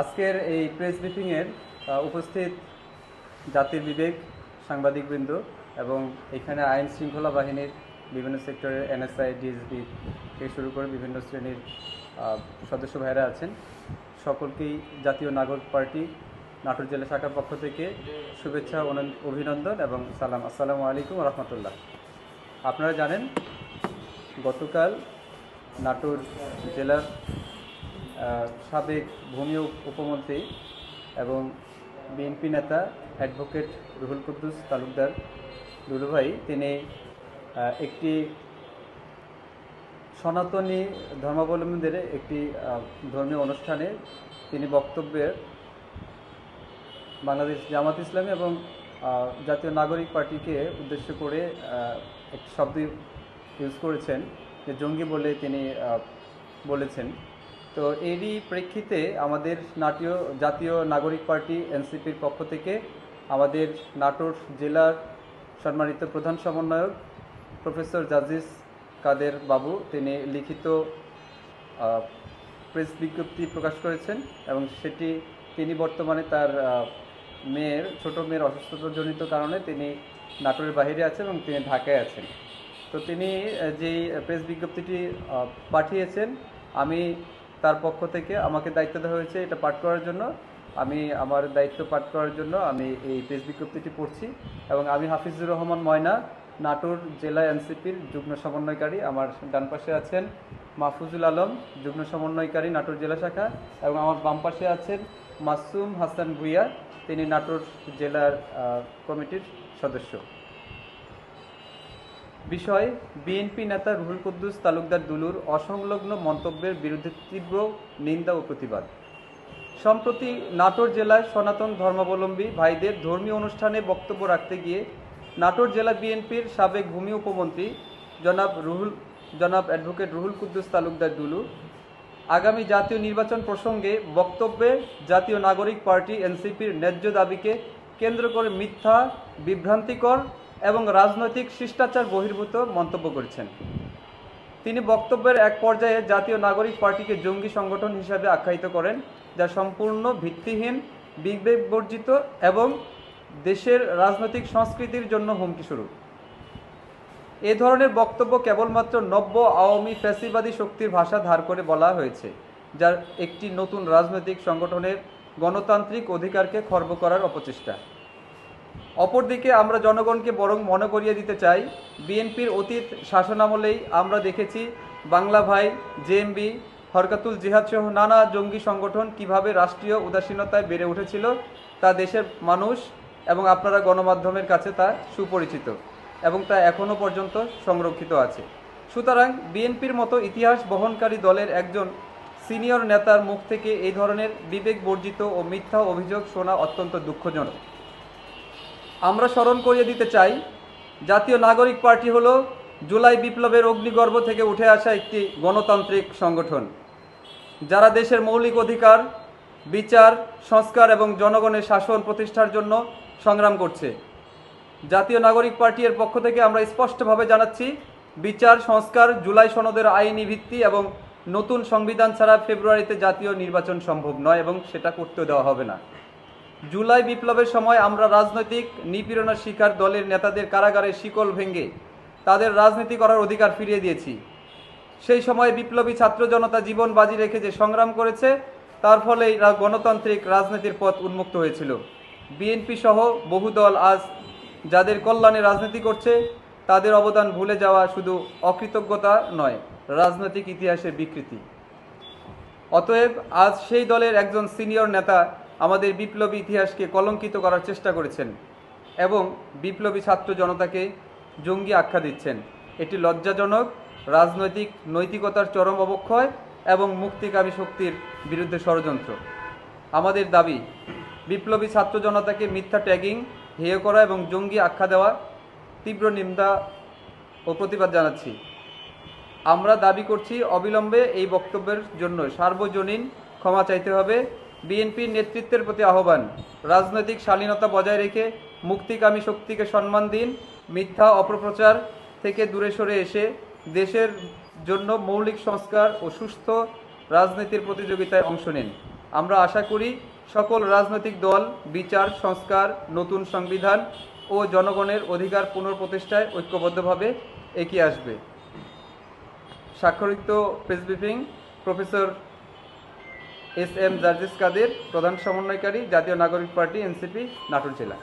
আজকের এই প্রেস ব্রিফিংয়ের উপস্থিত জাতির বিবেক, সাংবাদিকবৃন্দ এবং এখানে আইন শৃঙ্খলা বাহিনীর বিভিন্ন সেক্টরের এনএসআই ডিএসবি থেকে শুরু করে বিভিন্ন শ্রেণির সদস্য ভাইরা আছেন। সকলকেই জাতীয় নাগরিক পার্টি, নাটোর জেলা শাখার পক্ষ থেকে শুভেচ্ছা অভিনন্দন এবং সালাম। আসসালামু আলাইকুম রহমতুল্লাহ। আপনারা জানেন, গতকাল নাটোর জেলার সাবেক ভূমি উপমন্ত্রী এবং বিএনপি নেতা অ্যাডভোকেট রুহুল কুদ্দুস তালুকদার দুলুভাই তিনি একটি সনাতনী ধর্মাবলম্বীদের একটি ধর্মীয় অনুষ্ঠানে তিনি বক্তব্যের বাংলাদেশ জামাত ইসলামী এবং জাতীয় নাগরিক পার্টিকে উদ্দেশ্য করে একটি শব্দ ইউজ করেছেন যে জঙ্গি বলে তিনি বলেছেন। তো এরই প্রেক্ষিতে আমাদের নাটীয়, জাতীয় নাগরিক পার্টি এনসিপির পক্ষ থেকে আমাদের নাটোর জেলার সম্মানিত প্রধান সমন্বয়ক প্রফেসর জাজিস কাদের বাবু, তিনি লিখিত প্রেস বিজ্ঞপ্তি প্রকাশ করেছেন এবং সেটি তিনি বর্তমানে তার মেয়ের, ছোট মেয়ের অসুস্থতাজনিত কারণে তিনি নাটোরের বাইরে আছেন এবং তিনি ঢাকায় আছেন। তো তিনি যেই প্রেস বিজ্ঞপ্তিটি পাঠিয়েছেন, আমি তার পক্ষ থেকে আমাকে দায়িত্ব দেওয়া হয়েছে এটা পাঠ করার জন্য। আমি আমার দায়িত্ব পাঠ করার জন্য আমি এই প্রেস বিজ্ঞপ্তিটি পড়ছি এবং আমি হাফিজুর রহমান ময়না, নাটোর জেলা এনসিপির যুগ্ম সমন্বয়কারী, আমার ডান পাশে আছেন মাহফুজুল আলম, যুগ্ম সমন্বয়কারী, নাটোর জেলা শাখা এবং আমার বাম পাশে আছেন মাসুম হাসান ভুইয়া, তিনি নাটোর জেলার কমিটির সদস্য। বিষয় বিএনপি নেতা রুহুল কুদ্দুস, তালুকদার দুলুর অসংলগ্ন মন্তব্যের বিরুদ্ধে তীব্র নিন্দা ও প্রতিবাদ। সম্প্রতি নাটোর জেলায় সনাতন ধর্মাবলম্বী ভাইদের ধর্মীয় অনুষ্ঠানে বক্তব্য রাখতে গিয়ে নাটোর জেলা বিএনপির সাবেক ভূমি উপমন্ত্রী জনাব রুহুল, জনাব অ্যাডভোকেট রুহুল কুদ্দুস, তালুকদার দুলু আগামী জাতীয় নির্বাচন প্রসঙ্গে বক্তব্যে জাতীয় নাগরিক পার্টি এনসিপির ন্যায্য দাবিকে কেন্দ্র করে মিথ্যা, বিভ্রান্তিকর এবং রাজনৈতিক শিষ্টাচার বহির্ভূত মন্তব্য করেছেন। তিনি বক্তব্যের এক পর্যায়ে জাতীয় নাগরিক পার্টিকে জঙ্গি সংগঠন হিসাবে আখ্যায়িত করেন, যা সম্পূর্ণ ভিত্তিহীন বিবেক বর্জিত এবং দেশের রাজনৈতিক সংস্কৃতির জন্য হুমকিস্বরূপ এ ধরনের বক্তব্য কেবলমাত্র নব্য আওয়ামী ফ্যাসিবাদী শক্তির ভাষা ধার করে বলা হয়েছে, যার একটি নতুন রাজনৈতিক সংগঠনের গণতান্ত্রিক অধিকারকে খর্ব করার অপচেষ্টা। অপরদিকে আমরা জনগণকে বরং মনে করিয়ে দিতে চাই, বিএনপির অতীত শাসনামলেই আমরা দেখেছি বাংলা ভাই জেএমবি হরকাতুল জিহাদ সহ নানা জঙ্গি সংগঠন কীভাবে রাষ্ট্রীয় উদাসীনতায় বেড়ে উঠেছিল তা দেশের মানুষ এবং আপনারা গণমাধ্যমের কাছে তা সুপরিচিত এবং তা এখনও পর্যন্ত সংরক্ষিত আছে। সুতরাং বিএনপির মতো ইতিহাস বহনকারী দলের একজন সিনিয়র নেতার মুখ থেকে এই ধরনের বিবেক বর্জিত ও মিথ্যা অভিযোগ শোনা অত্যন্ত দুঃখজনক। আমরা স্মরণ করিয়ে দিতে চাই, জাতীয় নাগরিক পার্টি হলো জুলাই বিপ্লবের অগ্নিগর্ভ থেকে উঠে আসা একটি গণতান্ত্রিক সংগঠন, যারা দেশের মৌলিক অধিকার, বিচার, সংস্কার এবং জনগণের শাসন প্রতিষ্ঠার জন্য সংগ্রাম করছে। জাতীয় নাগরিক পার্টি এর পক্ষ থেকে আমরা স্পষ্টভাবে জানাচ্ছি, বিচার, সংস্কার, জুলাই সনদের আইনি ভিত্তি এবং নতুন সংবিধান ছাড়া ফেব্রুয়ারিতে জাতীয় নির্বাচন সম্ভব নয় এবং সেটা করতে দেওয়া হবে না। জুলাই বিপ্লবের সময় আমরা রাজনৈতিক নিপীড়নের শিকার দলের নেতাদের কারাগারে শিকল ভেঙে তাদের রাজনীতি করার অধিকার ফিরিয়ে দিয়েছি। সেই সময় বিপ্লবী ছাত্র জনতা জীবন বাজি রেখে যে সংগ্রাম করেছে, তার ফলে গণতান্ত্রিক রাজনীতির পথ উন্মুক্ত হয়েছিল। বিএনপি সহ বহু দল আজ যাদের কল্যাণে রাজনীতি করছে, তাদের অবদান ভুলে যাওয়া শুধু অকৃতজ্ঞতা নয়, রাজনৈতিক ইতিহাসের বিকৃতি। অতএব আজ সেই দলের একজন সিনিয়র নেতা আমাদের বিপ্লবী ইতিহাসকে কলঙ্কিত করার চেষ্টা করেছেন এবং বিপ্লবী ছাত্র জনতাকে জঙ্গি আখ্যা দিচ্ছেন। এটি লজ্জাজনক, রাজনৈতিক নৈতিকতার চরম অবক্ষয় এবং মুক্তিকামী শক্তির বিরুদ্ধে ষড়যন্ত্র। আমাদের দাবি, বিপ্লবী ছাত্র জনতাকে মিথ্যা ট্যাগিং, হেয় করা এবং জঙ্গি আখ্যা দেওয়া তীব্র নিন্দা ও প্রতিবাদ জানাচ্ছি। আমরা দাবি করছি অবিলম্বে এই বক্তব্যের জন্য সার্বজনীন ক্ষমা চাইতে হবে। বিএনপির নেতৃত্বের প্রতি আহ্বান। রাজনৈতিক শালীনতা বজায় রেখে মুক্তিকামী শক্তিকে সম্মান দিন, মিথ্যা অপপ্রচার থেকে দূরে সরে এসে দেশের জন্য মৌলিক সংস্কার ও সুস্থ রাজনীতির প্রতিযোগিতায় অংশ নিন। আমরা আশা করি সকল রাজনৈতিক দল, বিচার, সংস্কার, নতুন সংবিধান ও জনগণের অধিকার পুনঃপ্রতিষ্ঠায় ঐক্যবদ্ধভাবে এগিয়ে আসবে। স্বাক্ষরিত press briefing professor S M Jarjis Kader প্রধান সমন্বয়কারী জাতীয় নাগরিক পার্টি এনসিপি নাটোর জেলা।